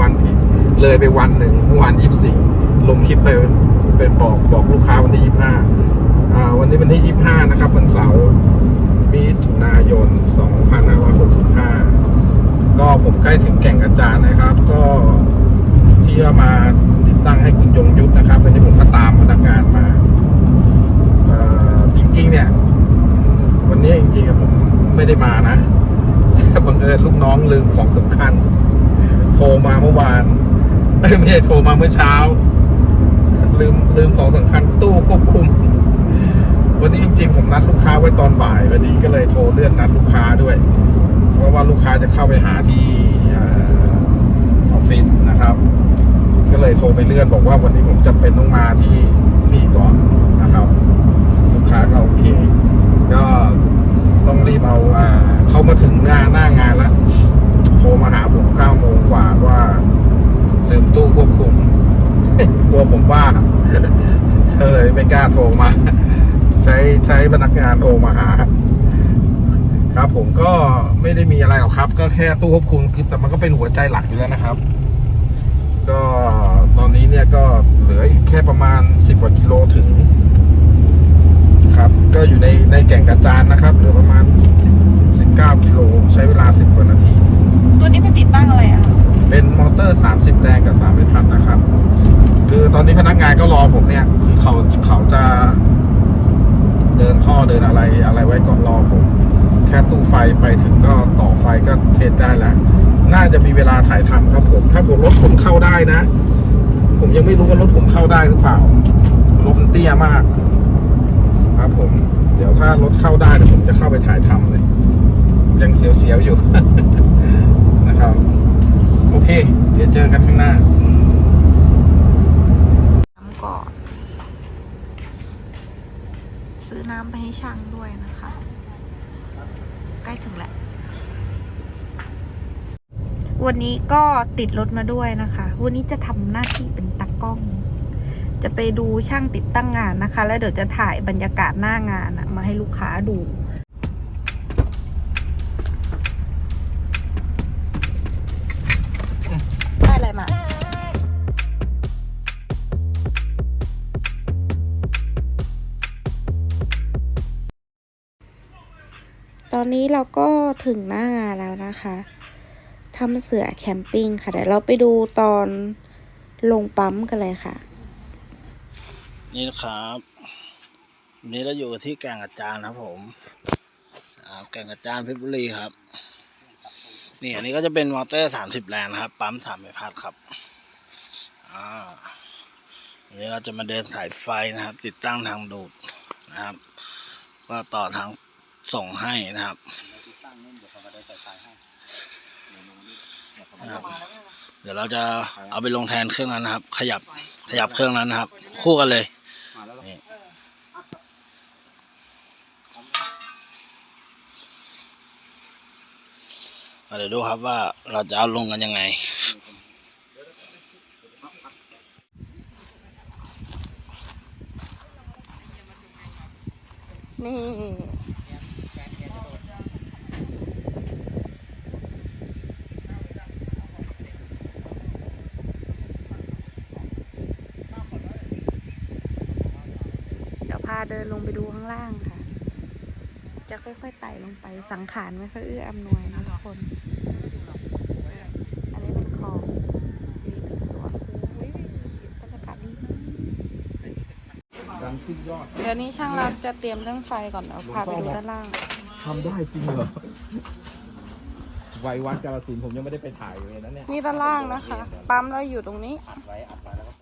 วันผิดเลยไปวันหนึ่งเมื่อวาน24ลงคลิปไปเป็นบอกบอกลูกค้าวันที่25อ่าวันนี้วันที่25นะครับวันเสาร์มิถุนายน2565ก็ผมใกล้ถึงแก่งกระจานนะครับ ก็ที่ว่ามาติดตั้งให้คุณยงยุทธนะครับวันนี้ผมก็ตามพนักงานมาจริงๆเนี่ย วันนี้จริงๆผมไม่ได้มานะแต่บังเอิญลูกน้องลืมของสำคัญ โทรมาเมื่อวานเอ้ยไม่ใช่โทรมาเมื่อเช้า ลืมลืมของสำคัญตู้ควบคุม วันนี้จริงๆผมนัดลูกค้าไว้ตอนบ่ายวันนี้ก็เลยโทรเลื่อนนัดลูกค้าด้วยเพราะว่าลูกค้าจะเข้าไปหาที่ออฟฟิศนะครับ ก็เลยโทรไปเลื่อนบอกว่าวันนี้ผมจำเป็นต้องมาที่นี่ก่อนนะครับ ลูกค้าก็โอเค ก็ต้องรีบเอาเขามาถึงหน้าหน้างานแล้ว รมาหาผมเก้าโมงกว่าว่าลืมตู้ควบคุมกลัวผมว่าก็เลยไม่กล้าโทรมา ใช้ใช้พนักงานโทรมาหา ครับผมก็ไม่ได้มีอะไรหรอกครับ ก็แค่ตู้ควบคุมคือแต่มันก็เป็นหัวใจหลักอยู่แล้วนะครับ ก็ตอนนี้เนี่ยก็เหลืออีกแค่ประมาณ10กว่ากิโลถึง ครับ ก็อยู่ในในแก่งกระจานนะครับ เหลือประมาณ10 19กิโลใช้เวลา10กว่านาที ตัวนี้ไปติดตั้งอะไรอะเป็นมอเตอร์ 30 แรงกับ3ใบพัดนะครับ คือตอนนี้พนักงานก็รอผมเนี่ยคือเขาเขาจะ เดินท่อเดินอะไรอะไรไว้ก่อนรอผม แค่ตู้ไฟไปถึงก็ต่อไฟก็เทสได้แล้ว น่าจะมีเวลาถ่ายทำครับผม ถ้าผมรถผมเข้าได้นะ ผมยังไม่รู้ว่ารถผมเข้าได้หรือเปล่ารถมันเตี้ยมาก ครับผม เดี๋ยวถ้ารถเข้าได้เดี๋ยวผมจะเข้าไปถ่ายทำเลย ยังเสียวๆอยู่ ครับ โอเค เดี๋ยวเจอกันข้างหน้าน้ำก่อน ซื้อน้ำไปให้ช่างด้วยนะคะ ใกล้ถึงแล้ว วันนี้ก็ติดรถมาด้วยนะคะ วันนี้จะทำหน้าที่เป็นตากล้อง จะไปดูช่างติดตั้งงานนะคะ แล้วเดี๋ยวจะถ่ายบรรยากาศหน้างานมาให้ลูกค้าดู อนนี้เราก็ถึงหน้างานแล้วนะคะทำเสือแคมปิ้งค่ะ เดี๋ยวเราไปดูตอนลงปั๊มกันเลยค่ะ นี่นะครับวันนี้เราอยู่ที่แก่งกระจานครับผมแก่งกระจานเพชรบุรีครับ นี่อันนี้ก็จะเป็นมอเตอร์สามสิบแรงนะครับ ปั๊มสามใบพัดครับอ่าอันนี้เราจะมาเดินสายไฟนะครับ ติดตั้งทางดูดนะครับ ก็ต่อทาง ส่งให้นะครับนะครับ เดี๋ยวเราจะเอาไปลงแทนเครื่องนั้นนะครับ ขยับขยับเครื่องนั้นนะครับ คู่กันเลยนี่เดี๋ยวดูครับว่าเราจะเอาลงกันยังไงนี่ เดี๋ยวพาเดินลงไปดูข้างล่างค่ะ จะค่อยๆไต่ลงไปสังขารไม่ค่อยเอื้ออำนวยนะทุกคน อันนี้เป็นคลองมีเป็นสวนโอ้ยบรรยากาศดีมากดังขึ้นยอดเดี๋ยวนี้ช่างเราจะเตรียมเรื่องไฟก่อนเดี๋ยวพาไปดูด้านล่าง ทำได้จริงเหรอไววัดกาลสินธุ์ผมยังไม่ได้ไปถ่ายเลยนะเนี่ยนี่ด้านล่างนะคะ ปั๊มเราอยู่ตรงนี้ อัดไว้อัดไว้แล้วก็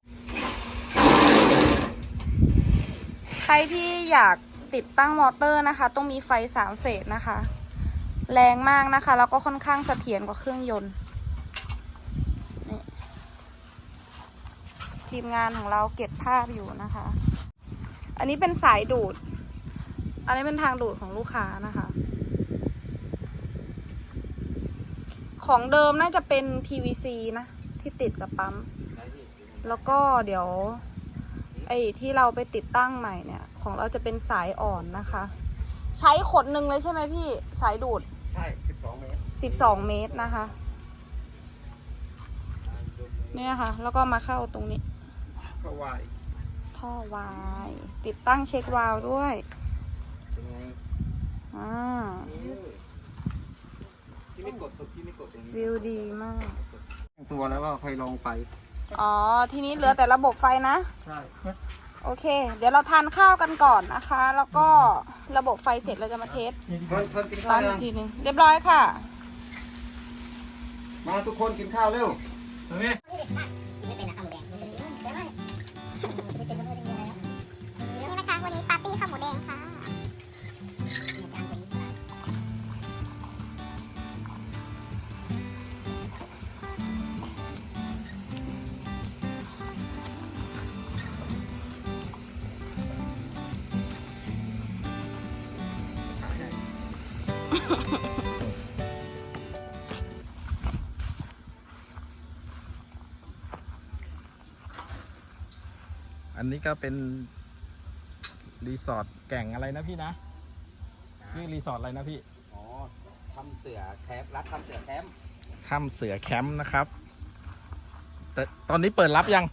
ใครที่อยาก ติดตั้งมอเตอร์นะคะ ต้องมีไฟสามเฟสนะคะ แรงมากนะคะ แล้วก็ค่อนข้างเสถียรกว่าเครื่องยนต์นี่ทีมงานของเราเก็บภาพอยู่นะคะ อันนี้เป็นสายดูด อันนี้เป็นทางดูดของลูกค้านะคะ ของเดิมน่าจะเป็น PVC นะ ที่ติดกับปั๊ม แล้วก็เดี๋ยว ไอ้ที่เราไปติดตั้งใหม่เนี่ย ของเราจะเป็นสายอ่อนนะคะ ใช้ขดหนึ่งเลยใช่ไหมพี่ สายดูด ใช่สิบสองเมตร 12 เมตรนะคะ เนี่ยค่ะ แล้วก็มาเข้าตรงนี้ ก็วายท่อวาย ติดตั้งเช็ควาล์วด้วย เป็นไงอ่าที่ไม่กดตัวที่ไม่กดตรงนี้วิวดีมาก ตัวแล้วก็ค่อยลองไป อ๋อ ทีนี้เหลือแต่ระบบไฟนะ ใช่ โอเค เดี๋ยวเราทานข้าวกันก่อนนะคะ แล้วก็ระบบไฟเสร็จเราจะมาเทสเพิ่นเพิ่นกินข้าปั๊วมยัอีงกทีหนึ่งเรียบร้อยค่ะ มาทุกคนกินข้าวเร็วนี่ อันนี้ก็เป็น รีสอร์ทแก่งอะไรนะพี่นะ ชื่อรีสอร์ทอะไรนะพี่ อ๋อทำเสือแคมป์รัดทำเสือแคมป์ค่ำเสือแคมป์นะครับ แต่ตอนนี้เปิดรับยัง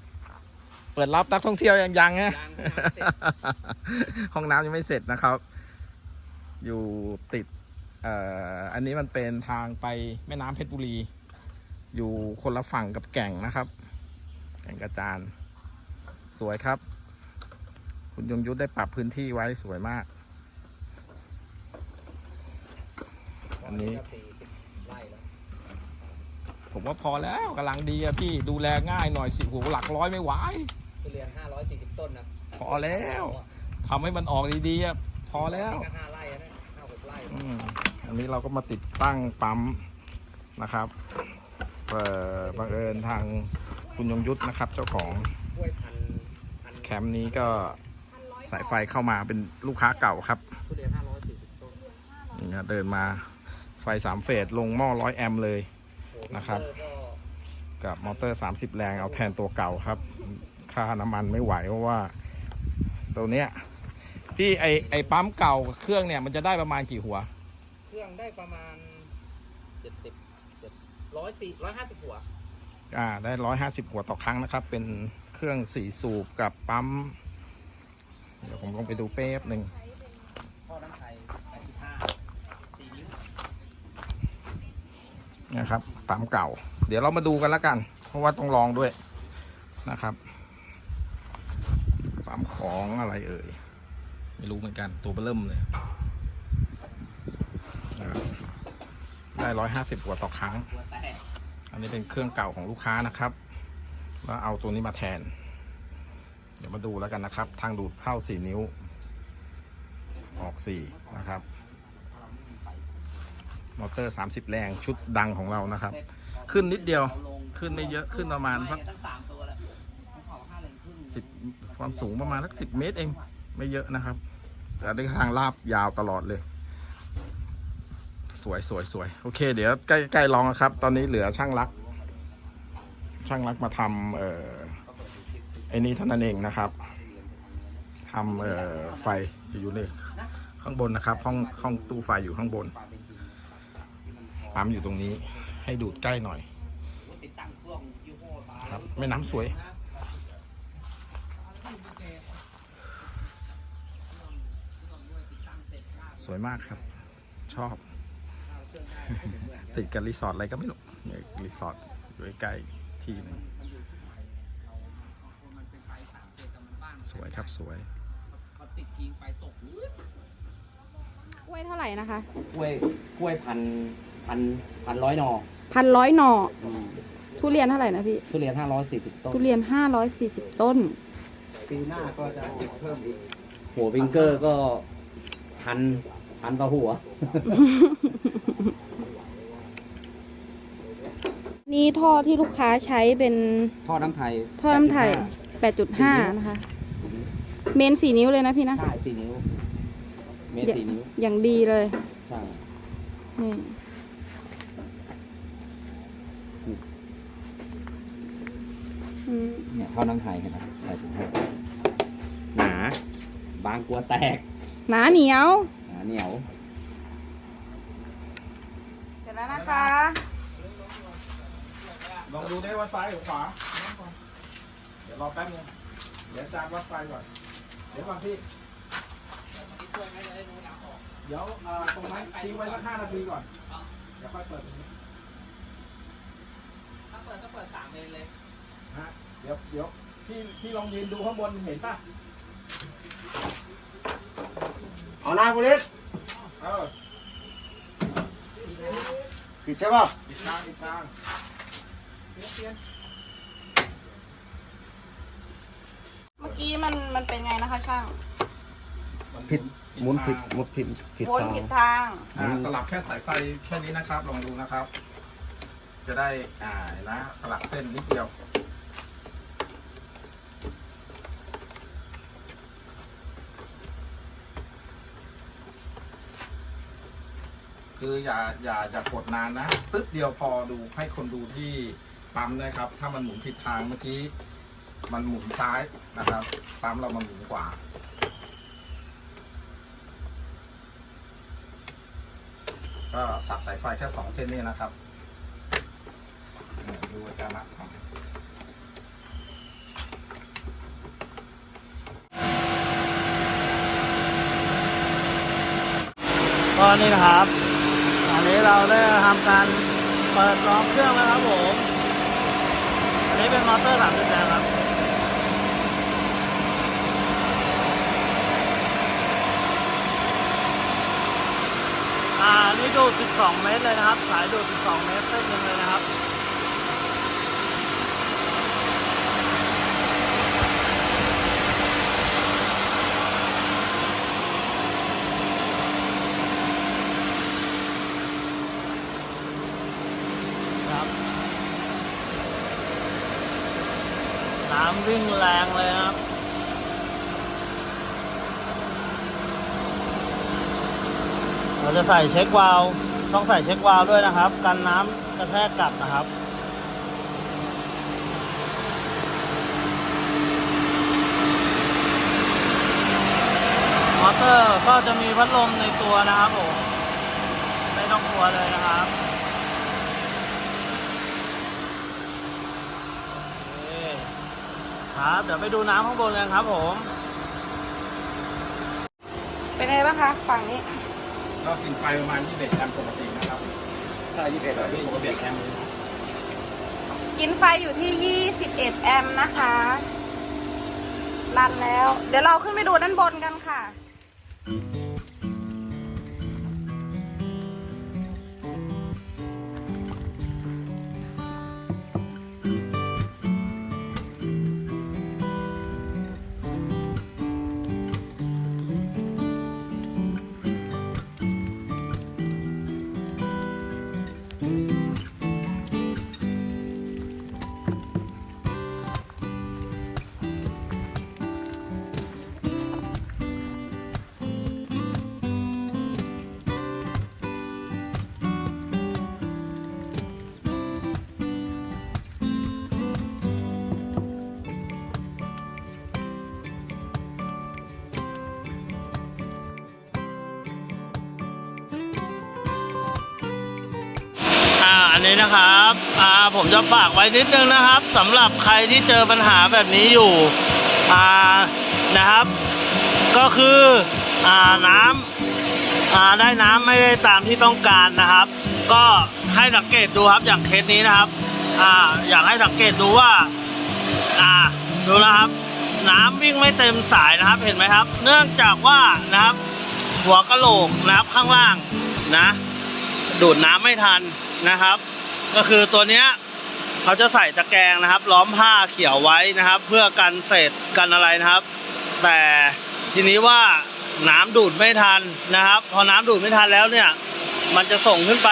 เปิดรับนักท่องเที่ยวยังยังฮะ ยังไม่เสร็จห้องน้ำยังไม่เสร็จนะครับ อยู่ติด เอ่ออันนี้มันเป็นทางไปแม่น้ำเพชรบุรี อยู่คนละฝั่งกับแก่งนะครับ แก่งกระจาน สวยครับ คุณยงยุทธได้ปรับพื้นที่ไว้สวยมาก อันนี้ก็สี่สิบไร่แล้วผมว่าพอแล้วกำลังดีอะพี่ดูแลง่ายหน่อยสิโหหลักร้อยไม่ไหวทุเรียนห้าร้อยสี่สิบต้นนะพอแล้วทำให้มันออกดีๆอะพอแล้วก็ห้าไร่นะห้าหกไร่ อันนี้เราก็มาติดตั้งปั๊มนะครับเอ่อบังเอิญทางคุณยงยุทธนะครับ เจ้าของแคมป์นี้ก็สายไฟเข้ามาเป็นลูกค้าเก่าครับเรียนห้าร้อยสี่สิบต้นะเดินมาไฟสามเฟสลงหม้อร้อยแอมป์เลยนะครับ กับมอเตอร์ 30 แรงเอาแทนตัวเก่าครับ ค่าน้ำมันไม่ไหวเพราะว่า ตัวเนี้ยพี่ไอไอปั๊มเก่าเครื่องเนี่ยมันจะได้ประมาณกี่หัว ได้ประมาณเจ็ดสิบเจ็ดร้อยสี่ร้อยห้าสิบหัว อ่า ได้ร้อยห้าสิบหัวต่อครั้งนะครับ เป็นเครื่องสี่สูบกับปั๊ม เดี๋ยวผมลงไปดูเป๊บหนึ่งพ่อน้ำไทยแปดสิบห้าสี่นิ้วนะครับปั๊มเก่า เดี๋ยวเรามาดูกันแล้วกัน เพราะว่าต้องลองด้วยนะครับปั๊มของอะไรเอ่ย ไม่รู้เหมือนกันตัวเริ่มเลย ได้ร้อยห้าสิบหัวต่อครั้ง อันนี้เป็นเครื่องเก่าของลูกค้านะครับแล้วเอาตัวนี้มาแทน เดี๋ยวมาดูแล้วกันนะครับ ทางดูดเข้า4นิ้ว ออก4นะครับ มอเตอร์30แรงชุดดังของเรานะครับ ขึ้นนิดเดียวขึ้นไม่เยอะขึ้นประมาณสักสามตัวแล้วของเขาห้าแรงความสูงประมาณสัก10เมตรเอง ไม่เยอะนะครับ แต่ได้ทางลาบยาวตลอดเลย สวยสวยสวยโอเค เดี๋ยวใกล้ใกล้ลองครับ ตอนนี้เหลือช่างรัก ช่างรักมาทำเอ่อไอ้นี้เท่านั้นเองนะครับทำเอ่อไฟอยู่ในข้างบนนะครับ ห้องห้องตู้ไฟอยู่ข้างบนปั๊มอยู่ตรงนี้ ให้ดูดใกล้หน่อยครับแม่น้ำสวยสวยมากครับ ชอบ ติดกับรีสอร์ทอะไรก็ไม่รู้เนี่ยรีสอร์ทอยู่ใกล้ๆที่หนึงสวยครับสวยเขาติดทิ้งไฟตกกล้วยเท่าไหร่นะคะ กล้วยกล้วยพันพันพันร้อยหนอพันร้อยหน่อทุเรียนเท่าไหร่นะพี่ ทุเรียนห้าร้อยสี่สิบต้น ทุเรียนห้าร้อยสี่สิบต้น ปีหน้าก็จะติดเพิ่มอีก หัววิงเกอร์ก็พันพันต่อหัว นี่ท่อที่ลูกค้าใช้เป็นท่อน้ำไทยท่อน้ำไทย 8.5 นะคะ เมนสี่นิ้วเลยนะพี่นะ ใช่สี่นิ้ว เมตรสี่นิ้ว อย่างดีเลย ใช่ นี่อืมเนี่ยท่อน้ำไทยเห็นไหมแปดสิบห้าบางกลัวแตก หนาเหนียวอ่าเหนียว เสร็จแล้วนะคะ ลองดูได้ว่าซ้ายหรือขวา เดี๋ยวรอแป๊บนึง เดี๋ยวอาจารย์วัดไฟก่อน เดี๋ยวก่อนพี่เดี๋ยวอ่าตรงนั้นทิ้งไว้สักห้านาทีก่อน เดี๋ยวค่อยเปิดตรงนี้ถ้าเปิดก็เปิดสามเลนเลยนะฮะ เดี๋ยวเดี๋ยวพี่พี่ลองยืนดูข้างบนเห็นป่ะ เอาหน้ากูเล็ดเออผิดใช่ป่ะอีกทางอีกทาง เมื่อกี้มันมันเป็นไงนะคะช่างมันผิดหมุนผิดทางหมุนผิดผิดวนทางผิดทาง อ่าสลับแค่สายไฟแค่นี้นะครับ ลองดูนะครับ จะได้อ่าเห็นนะสลับเส้นนิดเดียว คืออย่าอย่าอย่ากดนานนะตึ๊ดเดียวพอดูให้คนดูที่ ปั๊มนะครับ ถ้ามันหมุนผิดทางเมื่อกี้ มันหมุนซ้ายนะครับ ปั๊มเรามันหมุนขวาก็สับสายไฟแค่สองเส้นนี่นะครับเนี่ยดูอาจารย์ละครับก็นี่นะครับอันนี้เราได้ทำการเปิดล้อมเครื่องแล้วครับผมอั นี้เป็นมอเตอร์สามสิบแรงครับอ่านี่ดูด12 เมตรเลยนะครับ สายดูด12 เมตรเส้นหนึ่งเลยนะครับ น้ำวิ่งแรงเลยครับ เราจะ ใส่เช็ควาล์วต้องใส่เช็ควาล์วด้วยนะครับ กันน้ำกระแทกกลับนะครับมอเตอร์ก็จะมีพัดลมในตัวนะครับผมไม่ต้องกลัวเลยนะครับครับเดี๋ยวไปดูน้ำข้างบนกันครับผม เป็นไงบ้างคะ ฝั่งนี้ ก็กินไฟประมาณ21แอมป์ปกตินะครับถ้ายี่สิบเอ็ดแต่ปกติแอมป์กินไฟอยู่ที่ 21 แอมป์นะคะรันแล้ว เดี๋ยวเราขึ้นไปดูด้านบนกันค่ะ นี้นะครับอ่าผมจะฝากไว้นิดนึงนะครับสำหรับใครที่เจอปัญหาแบบนี้อยู่อ่านะครับ ก็คืออ่าน้ำอ่าได้น้ำไม่ได้ตามที่ต้องการนะครับ ก็ให้สังเกตดูครับอย่างเคสนี้นะครับอ่าอยากให้สังเกตดูว่าอ่าดูนะครับ น้ำวิ่งไม่เต็มสายนะครับเห็นไหมครับ เนื่องจากว่านะครับ หัวกะโหลกนะครับข้างล่างนะดูดน้ำไม่ทันนะครับ ก็คือตัวเนี้ยเขาจะใส่ตะแกรงนะครับ ล้อมผ้าเขียวไว้นะครับ เพื่อกันเศษกันอะไรนะครับ แต่ทีนี้ว่าน้ำดูดไม่ทันนะครับ พอน้ำดูดไม่ทันแล้วเนี่ย มันจะส่งขึ้นไป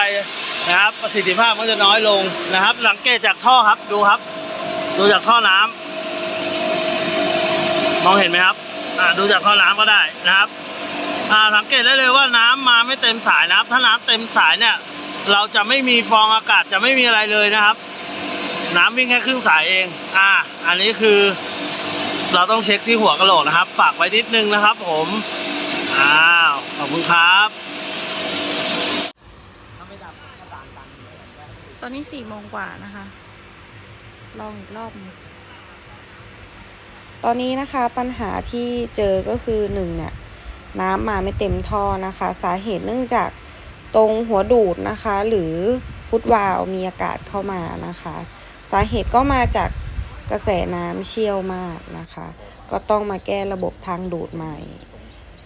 นะครับ ประสิทธิภาพมันจะน้อยลงนะครับ สังเกตจากท่อครับดูครับ ดูจากท่อน้ำมองเห็นไหมครับอ่าดูจากท่อน้ำก็ได้นะครับอ่าสังเกตได้เลยว่าน้ำมาไม่เต็มสายนะครับ ถ้าน้ำเต็มสายเนี่ย เราจะไม่มีฟองอากาศจะไม่มีอะไรเลยนะครับ น้ำวิ่งแค่ครึ่งสายเอง อ่า อันนี้คือ เราต้องเช็คที่หัวกระโหลกนะครับ ฝากไว้นิดนึงนะครับ ผมอ้าวขอบคุณครับตอนนี้สี่โมงกว่านะคะ ลองอีกรอบตอนนี้นะคะปัญหาที่เจอก็คือหนึ่งเนี่ยน้ำมาไม่เต็มท่อนะคะ สาเหตุเนื่องจาก ตรงหัวดูดนะคะ หรือฟุตวาลมีอากาศเข้ามานะคะ สาเหตุก็มาจากกระแสน้ำเชี่ยวมากนะคะ ก็ต้องมาแก้ระบบทางดูดใหม่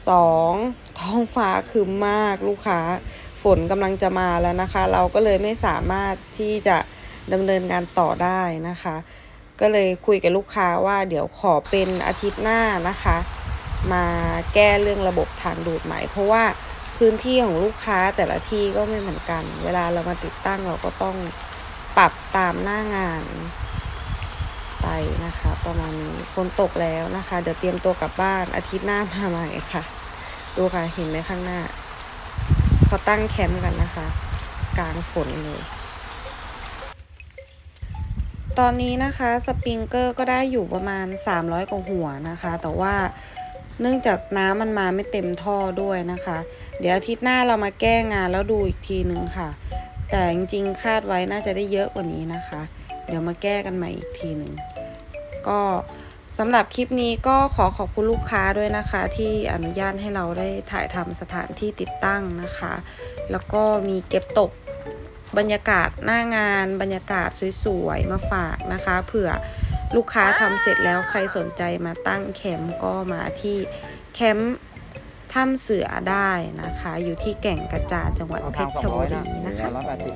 สองท้องฟ้าคืมมากลูกค้า ฝนกำลังจะมาแล้วนะคะ เราก็เลยไม่สามารถที่จะดำเนินการต่อได้นะคะ ก็เลยคุยกับลูกค้าว่าเดี๋ยวขอเป็นอาทิตย์หน้านะคะ มาแก้เรื่องระบบทางดูดใหม่เพราะว่า พื้นที่ของลูกค้าแต่ละที่ก็ไม่เหมือนกัน เวลาเรามาติดตั้งเราก็ต้องปรับตามหน้างานไปนะคะ ประมาณนี้ฝนตกแล้วนะคะ เดี๋ยวเตรียมตัวกลับบ้านอาทิตย์หน้ามาใหม่ค่ะ ดูค่ะเห็นไหมข้างหน้าเขาตั้งแคมป์กันนะคะ กลางฝนเลย ตอนนี้นะคะสปริงเกอร์ก็ได้อยู่ประมาณ 300กว่าหัวนะคะ แต่ว่าเนื่องจากน้ำมันมาไม่เต็มท่อด้วยนะคะ เดี๋ยวอาทิตย์หน้าเรามาแก้งานแล้วดูอีกทีนึงค่ะ แต่จริงๆคาดไว้น่าจะได้เยอะกว่านี้นะคะ เดี๋ยวมาแก้กันใหม่อีกทีหนึ่งก็สำหรับคลิปนี้ก็ขอขอบคุณลูกค้าด้วยนะคะ ที่อนุญาตให้เราได้ถ่ายทำสถานที่ติดตั้งนะคะ แล้วก็มีเก็บตกบรรยากาศหน้างาน บรรยากาศสวยๆมาฝากนะคะเผื่อลูกค้าทำเสร็จแล้วใครสนใจมาตั้งแคมป์ก็มาที่แคมป์ ถ้ำเสือได้นะคะ อยู่ที่แก่งกระจานจังหวัดเพชรบุรีนะคะ ร้อยแปดสิบ